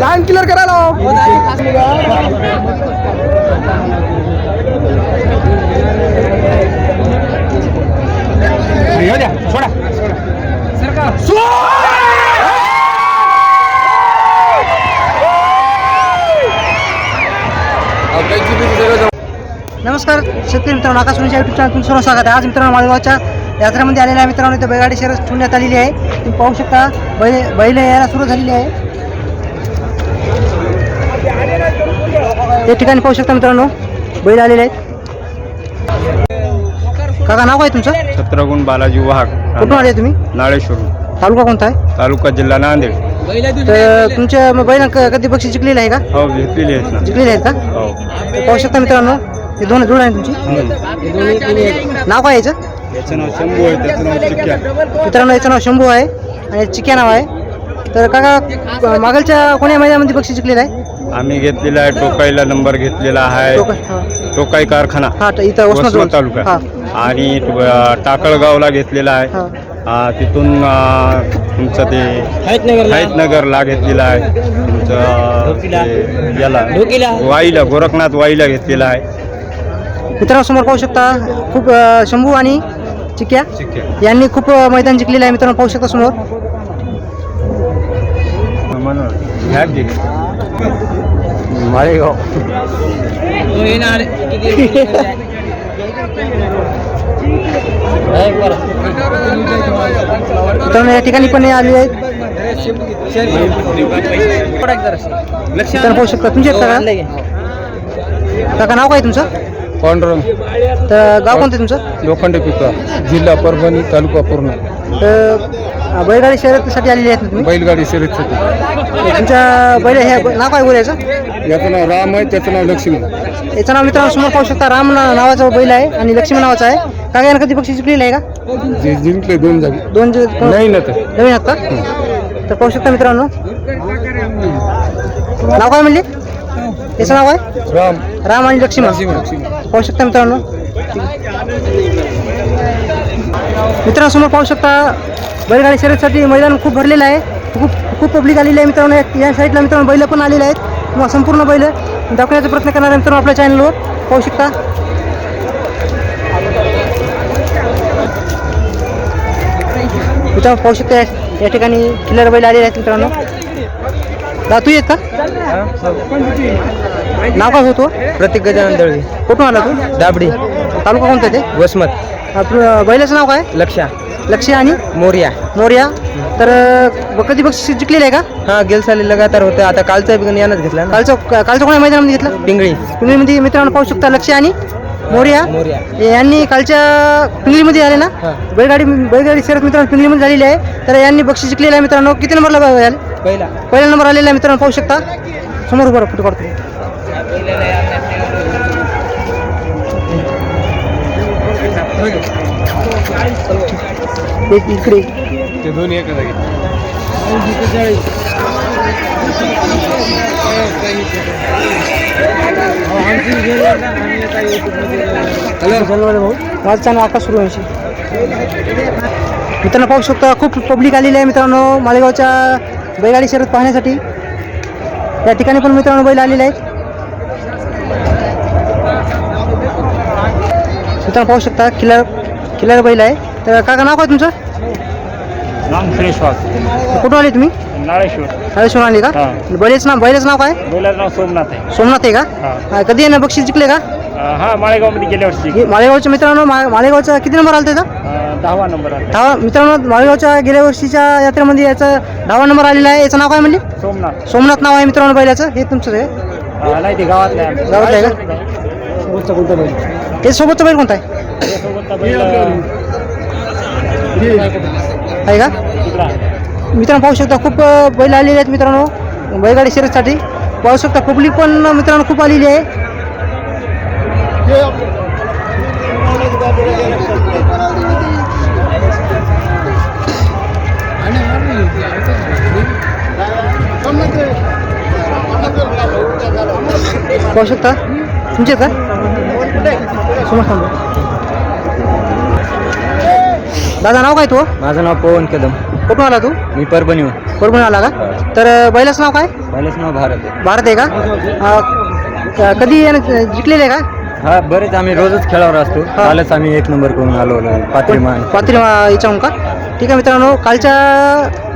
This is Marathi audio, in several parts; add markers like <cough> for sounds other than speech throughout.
लहान किलर करायला हो. नमस्कार शेतकरी मित्रांनो आकाश सोनीच्या युट्यूब चॅनल तुमचं सर्व स्वागत आहे. आज मित्रांनो माळगावच्या यात्रेमध्ये आलेल्या आहे मित्रांनो इथे बैलगाडी शहर ठेवण्यात आलेली आहे. तुम्ही पाहू शकता बैल बैल यायला सुरू झालेली आहे. त्या ठिकाणी पाहू शकता मित्रांनो बैल आलेले आहेत. काका नाव काय तुमचं? छत्रगुण बालाजी वाहक कुठून आले तुम्ही? नाळेश्वर. तालुका कोणता आहे? तालुका जिल्हा नांदेड. तर तुमच्या बैल कधी बक्षीस जिंकलेलं आहे का? हो घेतलेली आहेत जिंकलेले आहेत का? हो तर पाहू शकता मित्रांनो हे दोन जोड आहे तुमची. नाव काय याचं? याचं नाव शंभू आहे त्याचं नाव चिक्क्या मित्रांनो याचं नाव शंभू आहे आणि चिक्या नाव आहे. तर काका मागलच्या कोण्या मैदानामध्ये बक्षीस जिंकलेलं आहे? आम्ही घेतलेला आहे टोकाईला नंबर घेतलेला आहे. टोका- हा. टोकाई कारखाना. हा इथं तालुका. हा. आणि टाकळगावला घेतलेला आहे. हा. तिथून तुमचं ते हैतनगरला घेतलेला आहे. तुमचं ते याला. वाईला गोरखनाथ वाईला घेतलेला आहे. मित्रांनो समोर पाहू शकता खूप अं, शंभू आणि चिक्या चिक्क्या यांनी खूप अं, मैदान जिंकलेलं आहे मित्रांनो पाहू शकता समोर. माळेगाव. <laughs> मित्रांनो या ठिकाणी पण आले आहेत. मित्रांनो पाहू शकता तुमचे आहेत का? काका नाव काय तुमचं? पांडुरंग. तर गाव कोणतं आहे तुमचं? लोखंडे पिका जिल्हा परभणी तालुका पूर्ण. तर बैलगाडी शर्यतीसाठी आलेली आहेत तुम्ही? बैलगाडी शर्यतीसाठी तर तुमच्या बैल हे नाव काय बोलायचं? याचं नाव राम आहे त्याचं नाव लक्ष्मी. याचं नाव मित्रांनो समोर पाहू शकता राम नावाचा बैल आहे आणि लक्ष्मी नावाचा आहे. काका यानं कधी बक्षीस जिंकलेलं आहे का? जे जिंकले दोन जागी. दोन जे नाही ना तर. नवीन आहेत का तर पाहू शकता मित्रांनो. नाव काय म्हणले? याचं नाव आहे राम. राम आणि लक्ष्मण लक्ष्मी. पाहू शकता मित्रांनो. मित्रांनो समोर पाहू शकता बैलगाडी शर्यतीसाठी मैदान खूप भरलेलं आहे. खूप खूप पब्लिक आलेली आहे मित्रांनो. या- या साईडला मित्रांनो बैल पण आलेले आहेत. किंवा संपूर्ण बैल. दाखवण्याचा प्रयत्न करणार आहे मित्रांनो आपल्या चॅनलवर पाहू शकता. मित्रांनो पाहू शकता या- ठिकाणी किल्लर बैल आलेले आहेत मित्रांनो. दा तू येत का? नाव काय होतो? प्रतीक गजानन दळवी कुठून आला तू? दाबडी. तालुका कोणता ते? वसमत. आपलं बैलाचं नाव काय? लक्षा. लक्ष आणि? मोर्या. मोर्या. तर अं, कधी बक्षीस जिंकलेलं आहे का? हा गेल साली लगातार होतं. आता कालचा बी यानंच घेतला ना. कालचं कालचं कोणा मैदानामध्ये घेतलं? पिंगळी. पिंगळीमध्ये मित्रांनो पाहू शकता लक्ष आणि? मोर्या? मोर्या. यांनी कालच्या पिंगळीमध्ये आले ना. बैलगाडी बैलगाडी शर्यत मित्रांनो पिंगळीमध्ये झालेली आहे. तर यांनी बक्षीस जिंकलेलं आहे मित्रांनो. किती नंबरला पहिला. पहिला नंबर आलेला आहे मित्रांनो पाहू शकता. समोर उभं फोटो काढतो. एक इकडे. ते दोन्ही माझं चॅनल आकाश सूर्यवंशी मित्रांनो पाहू शकता खूप पब्लिक आलेली आहे मित्रांनो मालेगावच्या बैलगाडी शर्यत पाहण्यासाठी. या ठिकाणी पण मित्रांनो बैल आलेले आहेत. मित्रांनो पाहू शकता किल्लर किल्लर बैल आहे. तर काका नाव काय तुमचं? कुठून आले तुम्ही? नाळेश्वर. आले का? हा. बैलाचं नाव बैलाचं नाव काय? बोलायचं नाव सोमनाथ आहे. सोमनाथ आहे का? हा. हा, कधी आहे ना बक्षीस जिंकले का? अं, हा माळेगावमध्ये गेल्या वर्षी. हे मालेगावच्या मित्रांनो मा- मालेगावचा किती नंबर आला त्याचा अं, दहावा नंबर आला दहा मित्रांनो मालेगावच्या गेल्या वर्षीच्या यात्रेमध्ये याचा दहावा नंबर आलेला आहे. याचं नाव काय म्हणले? सोमनाथ. सोमनाथ नाव आहे मित्रांनो बैलाचं. हे तुमचं आहे. अं, नाही ते गावातलं आहे. गावातलं आहे का? सोबतचा कोणता बैल? हे सोबतचा बैल कोणता आहे? आहे का? मित्रांनो पाहू शकता खूप बैल आलेले आहेत मित्रांनो बैलगाडी शर्यतीसाठी. पाहू शकता पब्लिक पण मित्रांनो खूप आलेली आहे. पाहू शकता. तुमचे का? समोर थांबा. दादा नाव काय तो? माझं नाव पवन कदम. कुठून आला तू? मी परभणी बरोबर आला का? तर बैलाचं नाव काय? पहिलंच नाव भारत आहे. भारत आहे का? कधी जिंकलेलं आहे का? हा बरेच आम्ही रोजच खेळावर असतो. हा. कालच आम्ही एक नंबर करून आलो पात्रीमान पात्री याच्याहून का? ठीक आहे मित्रांनो कालच्या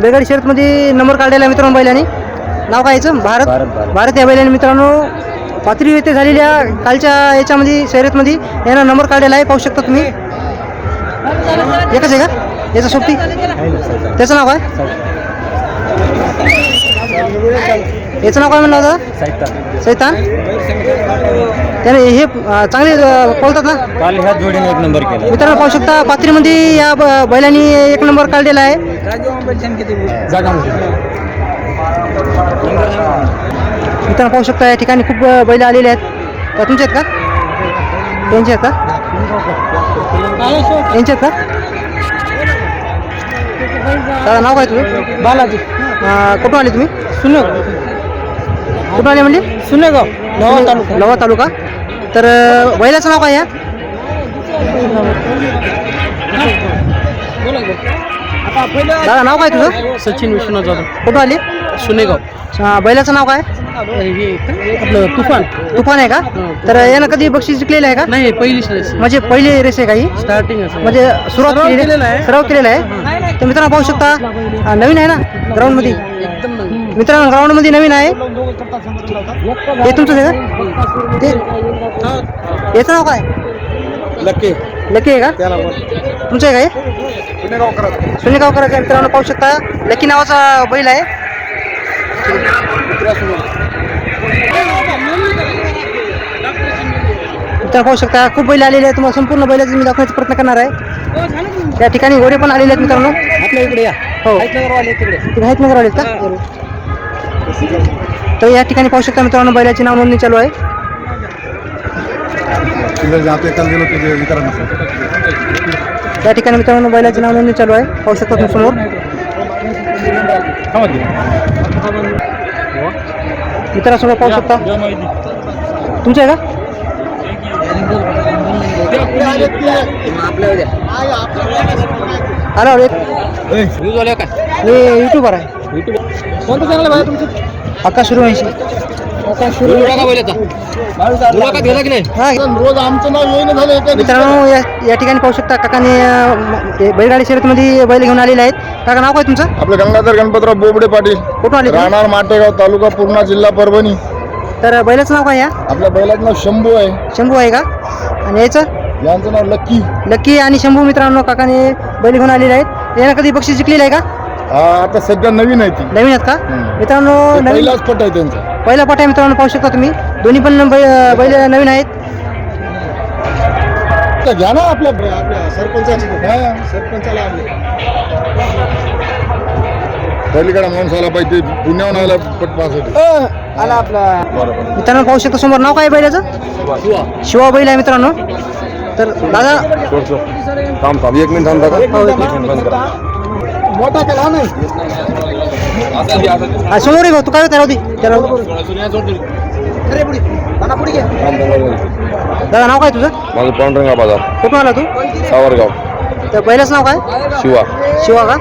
बेगाडी शर्यतमध्ये नंबर काढलेला मित्रांनो बैलांनी. नाव काय याचं? भारत? भारत, भारत. भारत या बैलाने मित्रांनो पात्री येथे झालेल्या कालच्या याच्यामध्ये शर्यतमध्ये यानं नंबर काढलेला आहे. पाहू शकता तुम्ही. एकच आहे का? याचं सोबती? त्याचं नाव काय? याचं नाव काय म्हणलं होतं सैतान. त्याने हे चांगले पळतात ना? काल ह्या जोडीने एक नंबर केला. मित्रांनो पाहू शकता पात्रीमध्ये या बैलांनी एक नंबर काढलेला आहे. मित्रांनो पाहू शकता या ठिकाणी खूप बैल आलेले आहेत. का तुमचे आहेत का? त्यांचे आहेत का? यांचे आहेत का? दादा नाव काय तुझं? बालाजी. कुठून आले तुम्ही? सुन कुठून आले म्हणजे सुनेगाव लवा तालुका. लवा तालुका. तर बैलाचं नाव काय या दादा नाव काय तुझं? सचिन विश्वनाथ जाधव. कुठून आले? सुनेगाव. बैलाचं नाव काय? आपलं तुफान. तुफान आहे का? तर यानं कधी बक्षीस जिंकलेलं आहे का? नाही पहिलीच रेस म्हणजे पहिली रेस आहे का ही? स्टार्टिंग म्हणजे सुरुवात सराव केलेली केलेला आहे. सराव केलेला आहे. तर मित्रांनो पाहू शकता नवीन आहे ना ग्राउंडमध्ये एकदम. मित्रांनो ग्राउंडमध्ये नवीन आहे. हे तुमचं आहे का? ते याचं नाव काय? लक्के लकी आहे का? त्याला तुमचं आहे का हे? सुनील गावकरांचं. मित्रांनो पाहू शकता. लकी नावाचा बैल आहे. मित्रांनो पाहू शकता. खूप बैल आलेले आहेत. तुम्हाला संपूर्ण बैलाचं मी दाखवण्याचा प्रयत्न करणार आहे. त्या ठिकाणी घोडे पण आलेले आहेत मित्रांनो. आपल्या इकडे या. हो. तिकडे. आहेत नगर आले का? तर या ठिकाणी पाहू शकता मित्रांनो बैलाची नाव नोंदणी चालू आहे. त्या ठिकाणी मित्रांनो बैलाची नाव नोंदणी चालू आहे. पाहू शकता तुम्ही समोर. मित्रांसमोर पाहू शकता. तुमचे आहे का? हॅलो एक मी युट्यूबर आहे. कोणतं चॅनल आहे तुमचं? आकाश सुरवंशी मित्रांनो या ठिकाणी पाहू शकता काकाने बैलगाडी शर्यतमध्ये बैल घेऊन आलेले आहेत. काका नाव काय तुमचं? आपलं गंगाधर गणपतराव बोबडे पाटील. कुठून आले? राहणार माटेगाव तालुका पूर्णा जिल्हा परभणी. तर बैलाचं नाव काय या? आपल्या बैलाचं नाव शंभू आहे. शंभू आहे का? आणि याचं? यांचं नाव लक्की लक्की आणि शंभू मित्रांनो काकाने बैल घेऊन आलेले आहेत. यानं कधी बक्षीस जिंकलेलं आहे का? आता सध्या नवीन आहे ती. नवीन आहेत का. मित्रांनो नवीन पहिलाच पट आहे त्यांचा. पहिला पट आहे मित्रांनो पाहू शकता तुम्ही. दोन्ही पण बैल बैल नवीन आहेत. तर घ्या ना आपल्या आपल्या सरपंचाची हा सरपंचाला पलीकडे माणूस आला पाहिजे पुण्याहून आला पट पासाठी आला आपला. मित्रांनो पाहू शकता समोर नाव काय आहे बैलाचं? शिवा. बैल आहे मित्रांनो. तर दादा थांब थांब. एक मिनिट थांबता हो, एक मिनिट. मोठा केला नाही. हा, समोर भाऊ तू काय होता त्याला अरे पुढे. दादा पुढे घे. दादा नाव काय तुझं? माझं पांढरंगा बाजार. कुठून आला तू? सावरगाव. तर बैलाचं नाव काय? शिवा. शिवा का?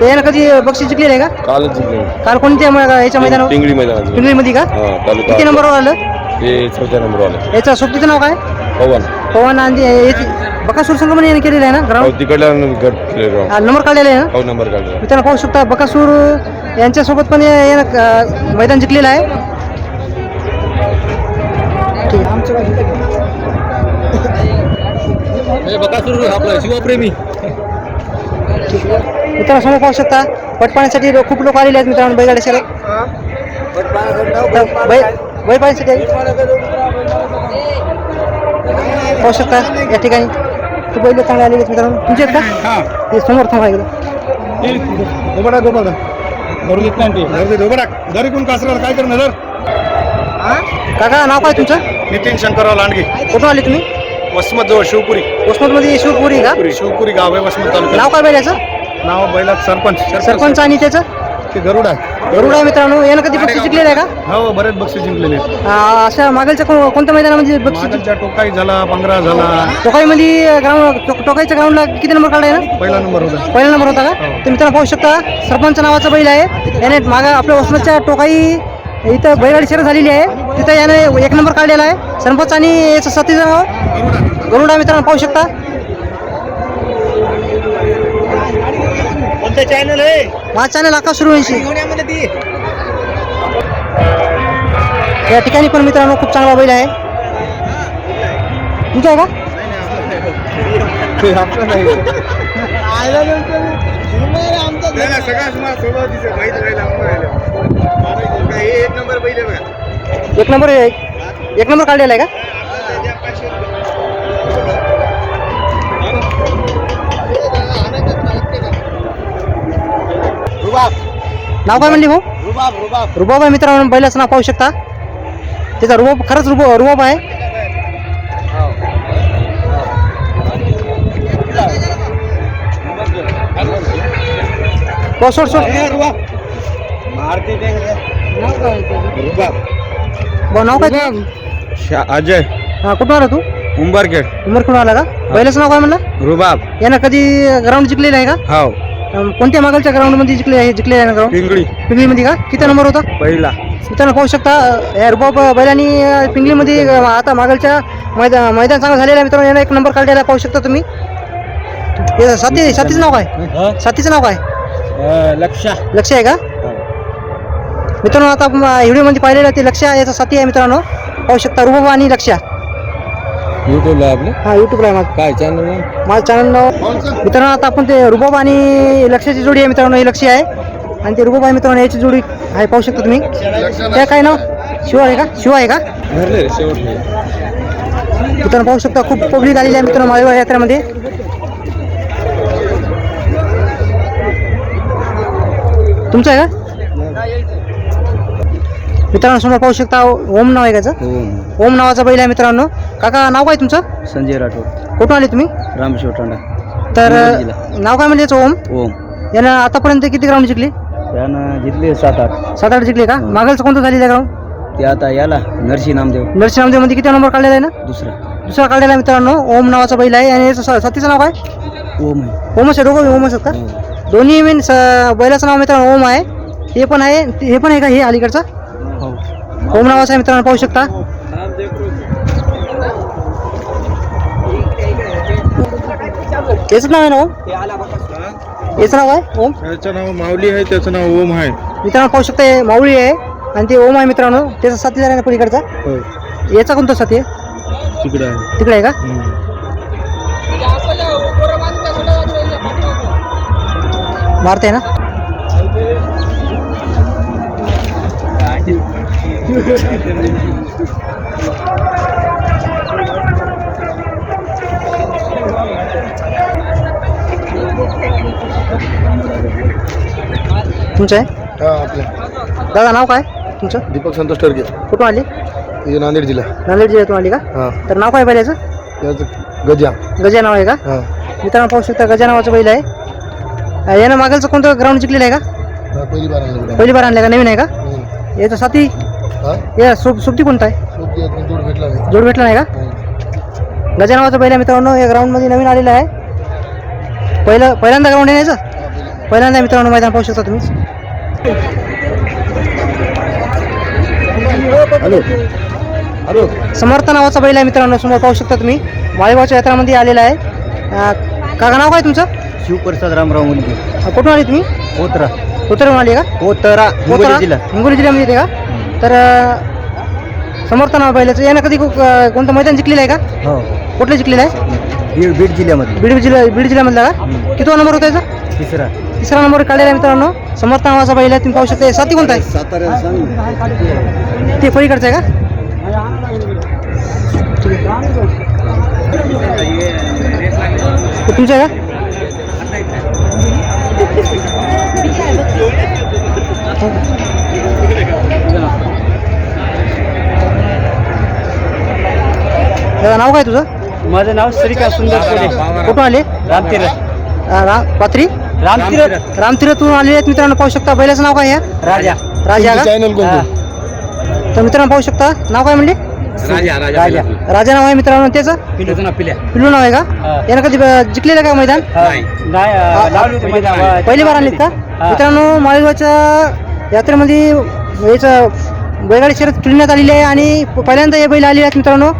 तर यानं कधी बक्षीस जिंकलेलं आहे का? कालच जिंकले काल कोणत्या म- याच्या मैदानावर? टिंगडी मैदानात पिंगळीमध्ये का? हा तालुका किती नंबरवर आलं? हे चौथ्या नंबर आले. याचं सोबतीचं नाव काय? पवन. पवन आणि याची बकासूर संगमन याने केलेलं आहे ना हो ग्राउंड गट प्लेग्राऊंड नंबर काढलेला आहे ना? हो नंबर काढला मित्रांनो पाहू शकता बकासूर यांच्यासोबत पण या- यानं मैदान जिंकलेलं आहे. ठीक? शिवप्रेमी. मित्रांनो समोर पाहू शकता पट पाण्यासाठी लो- खूप लोक आलेले आहेत मित्रांनो बैलगाडी बै बैल पाहण्यासाठी आले. पाहू शकता या ठिकाणी. खूप बैल चांगले आलेले आहेत मित्रांनो. तुमचे आहेत का? हे. समोर थांबा एकदा घरी कोण कासरा काय करणार काका नाव काय तुमचं? नितीन शंकरराव लांडगे. कुठून आले तुम्ही? वसमत जवळ शिवपुरी. उस्मतमध्ये शिवपुरी का? शिवपुरी गाव आहे वसमत तालुका नाव काय बैलाचं? नाव बैलात सरपंच. सरपंच आणि त्याचं? ते गरुड. आहे गरुड आहे मित्रांनो यानं कधी बक्षीस जिंकलेलं आहे का? हो बरेच बक्षीस जिंकलेले आहेत. आ, अशा मागलच्या को- कोणत्या मैदानामध्ये बक्षीस मागलच्या टोकाई झाला पंधरा झाला. टोकाईमध्ये ग्राउंड टोकाईच्या ग्राउंडला किती नंबर काढला आहे ना पहिला नंबर होता. पहिला नंबर होता का? तर मित्रांनो पाहू शकता सरपंच नावाचा बैल आहे. याने मागा आपल्या वसमतच्या टोकाई इथं बैलगाडी शर्यत झालेली आहे. तिथं याने एक नंबर काढलेला आहे. सरपंच आणि याचं साथीचं नाव गरुडा मित्रांनो पाहू शकता. चॅनल आकाश सूर्यवंशी या ठिकाणी पण मित्रांनो खूप चांगला बैल आहे. तुमचा आहे का? एक नंबर एक नंबर काढलेला आहे का? नाव काय म्हणली भाऊ? रुबाब आहे मित्रांनो बैलाचं नाव पाहू शकता. त्याचा रुबाब खरंच रुब रुबाब आहे. हो, सोड सोड. भाऊ नाव काय तुझं? अजय. हा कुठून आला तू? उंबरखेड. उमरखून आला का? बैलाचं नाव काय म्हणलं? रुबाब. यानं कधी ग्राउंड जिंकलेलं आहे का? हाव अं, कोणत्या मागलच्या ग्राउंडमध्ये जिंकले जिंकले आहे ग्राउंड पिंगळी. पिंगलीमध्ये का? किती नंबर होता? पहिला. मित्रांनो पाहू शकता अं, या रुबाब बैलांनी अं, पिंगलीमध्ये अं, आता मागलच्या मैदान मैदान चांगलं झालेलं आहे मित्रांनो. यानं एक नंबर काढलेला पाहू शकता तुम्ही. हे साथी साथीचं नाव काय? साथीचं नाव काय? लक्ष. लक्ष आहे का? मित्रांनो आता व्हिडिओमध्ये पाहिलेलं ते लक्ष याचा साथी आहे मित्रांनो. पाहू शकता रुबाब आणि लक्ष. युट्यूबला आपलं? हा युट्यूबला आहे माझं काय चॅनल माझं चॅनल नाव मित्रांनो आता आपण ते रुबाब आणि लक्षाची जोडी आहे मित्रांनो ही लक्ष आहे. आणि ते रुबाब आहे मित्रांनो याची जोडी आहे पाहू शकता तुम्ही. त्या काय नाव? शिव आहे का? शिव आहे का? भरले रे शेवटले. मित्रांनो पाहू शकता खूप पब्लिक आलेली आहे मित्रांनो माळेगाव यात्रेमध्ये. तुमचं आहे का? मित्रांनो समोर पाहू शकता ओम नाव आहे का याचं? हो ओम नावाचा बैल आहे मित्रांनो. काका नाव काय तुमचं? संजय राठोड. कुठून आले तुम्ही? रामशिव तांडा तर मुंबई. नाव काय म्हणजे याचं ओम? ओम. यानं आतापर्यंत किती ग्राउंड जिंकली? त्यानं जिंकले सात आठ. सात आठ जिंकले का? मागलचं कोणतं झालेलं आहे ग्राउंड ते आता याला नरसी नामदेव. नरसिंहमध्ये मध्ये किती नंबर काढलेला आहे ना? दुसरा. दुसरा काढलेला आहे मित्रांनो ओम नावाचा बैल आहे. आणि याचं स- साथीचं नाव काय? ओम आहे. ओमच आहे दोघं ओमच आहेत का? हो. दोन्ही मीन बैलाचं नाव मित्रांनो ओम आहे. हे पण आहे हे पण आहे का हे अलीकडचं? ओम नावाचं आहे मित्रांनो पाहू शकता? याचं नाव आहे ना ओम? याचं नाव आहे ओम? त्याचं नाव माऊली आहे त्याचं नाव ओम आहे. मित्रांनो पाहू शकता हे माऊळी आहे आणि ते ओम आहे मित्रांनो. त्याचा साथीदार आहे ना पलीकडचा? हो. याचा कोणता साथी आहे? तिकडे आहे. तिकडे आहे का? मारते ना? तुमचं आहे? हा आपलं. दादा नाव काय? तुमचं? दीपक संतोष टर्के. कुठून आली? हे नांदेड जिल्हा. नांदेड जिल्ह्यातून आली का? हा. तर नाव काय बैलाचं याचं गजा. गजा नाव आहे का? हा. मित्रांनो पाहू शकता गजा नावाचं बैल आहे. अं, यानं मागलचं कोणतं ग्राउंड जिंकलेलं आहे का? हा, पहिली बार आणलं पहिली बार आणलं का? नवीन आहे का. याचा साथी? या सुप सुट्टी कोणता आहे? जोड भेटला नाही. जोड भेटला नाही का? हम्म. गजा नावाचा बैल आहे मित्रांनो या ग्राउंडमध्ये नवीन आलेला आहे. पहिलं पहिल्यांदा ग्राउंड आहे ना याचं? हा, पहिली. पहिल्यांदा मित्रांनो मैदान पाहू शकता तुम्ही. हॅलो. हॅलो. समर्थ नावाचा बैल आहे मित्रांनो समोर पाहू शकता तुम्ही. माळेगावच्या यात्रामध्ये आलेला आहे. अं, काका नाव काय तुमचं? शिवप्रसाद रामराव मुलगी अं, कुठून आले तुम्ही? पोत्रा उतरून आले का? पोतरा हिंगोली कोतरा? जिल्हा. हिंगोली जिल्ह्यामध्ये येते का? तर समर्थ नाव बैलाचं यानं कधी को- कोणतं मैदान जिंकलेलं आहे का? हो. कुठलं जिंकलेलं आहे? बीड बीड जिल्ह्यामध्ये बीड जिल्हा बीड जिल्ह्यामधला का? किती नंबर होता याचा? तिसरा. तिसरा नंबर काढलेला आहे मित्रांनो. समर्थ नावाचा आहे तुम्ही पाहू शकता. हे साथी कोणता आहे? सातारा सांग ते पलीकडचं आहे का? ते तुमचं आहे का? दादा नाव काय तुझं? माझं नाव श्रीकांत सुंदर कोले कुठून आले? रामतीर अं, रा पात्री रामतीर्थ रामतीर्थतून आलेले आहेत मित्रांनो पाहू शकता. बैलाचं नाव काय आहे? राजा. राजा का? चॅनल कोणतं? तर मित्रांनो पाहू शकता. नाव काय म्हणले? राजा राजा राजा. नाव आहे मित्रांनो त्याचं? त्याचं नाव पिल्या. पिल्लू नाव आहे का? हा. यानं कधी जिंकलेलं का मैदान? नाही. नाही अं, लावली होती मैदान. पहिली बार आणलीत का? हा. मित्रांनो माळेगावच्या यात्रेमध्ये याचं बैलगाडी शर्यत खेळण्यात आलेली आहे आणि पहिल्यांदा हे बैल आलेले आहेत मित्रांनो.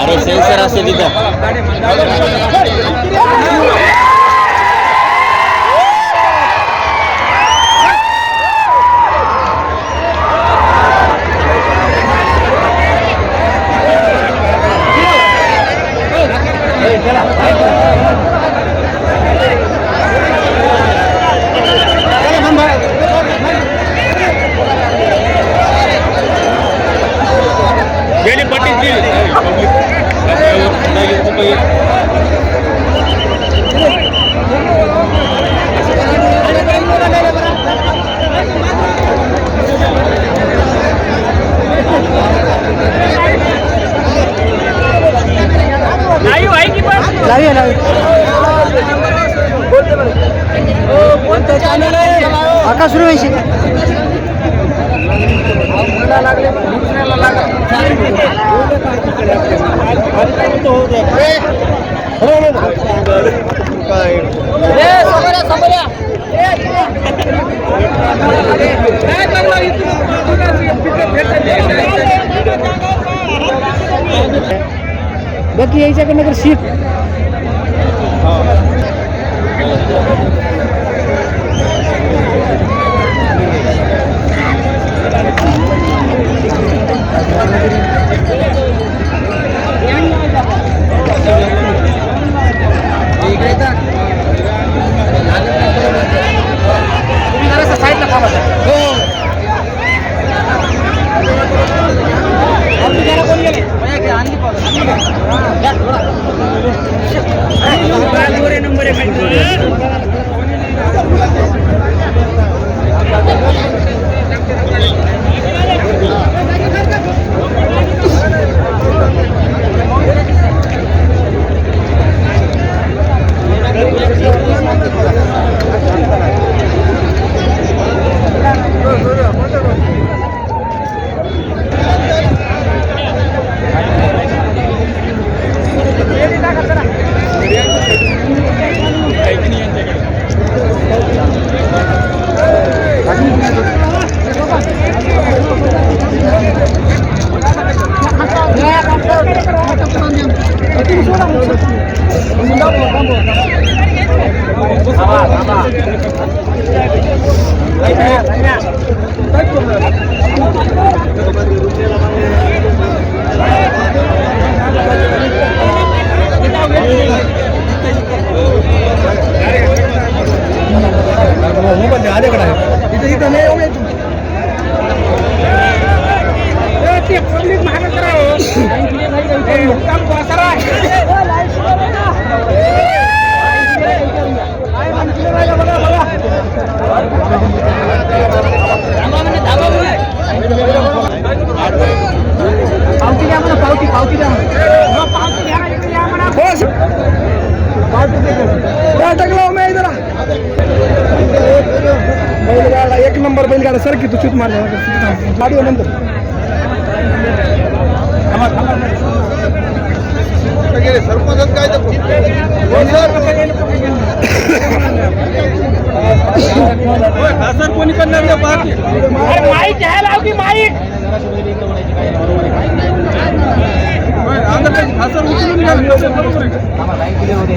अरे सेन्सर असेल तिथं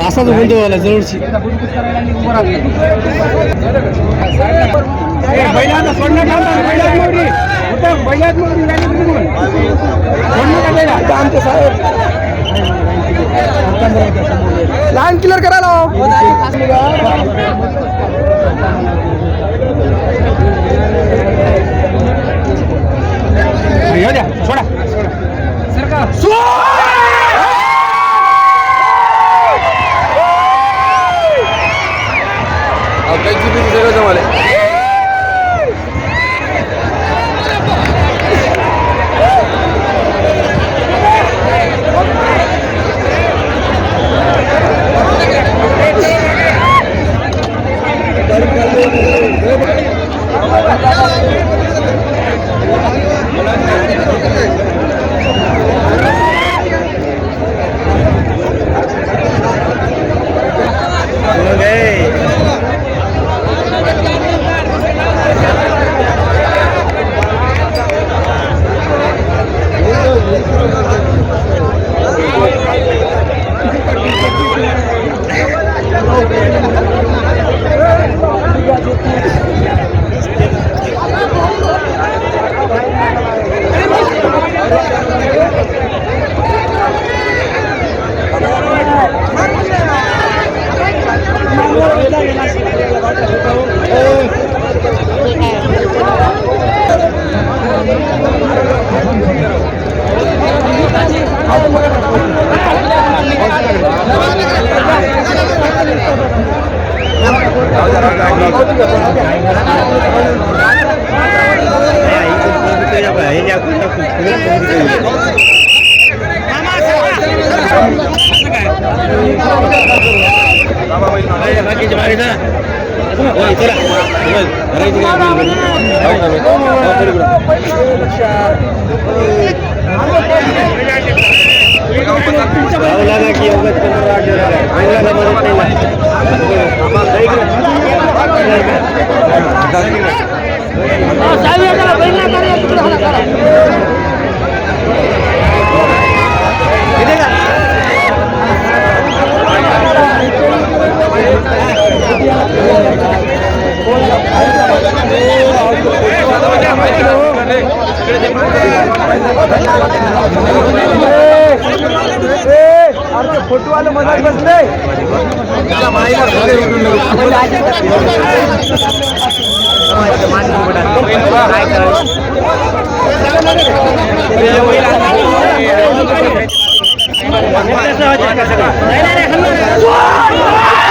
असाच तो झाला जवळची. बैलांना सोडण्यात बैलात मोरी बैलात मोरी लहान क्लिअर करायला द्या सोडा. सोडा! Obrigado. राहुला ना की अवगत करणार आम्हाला Hey! अरे फोटोवालं मनात बसलंय काय करायचं?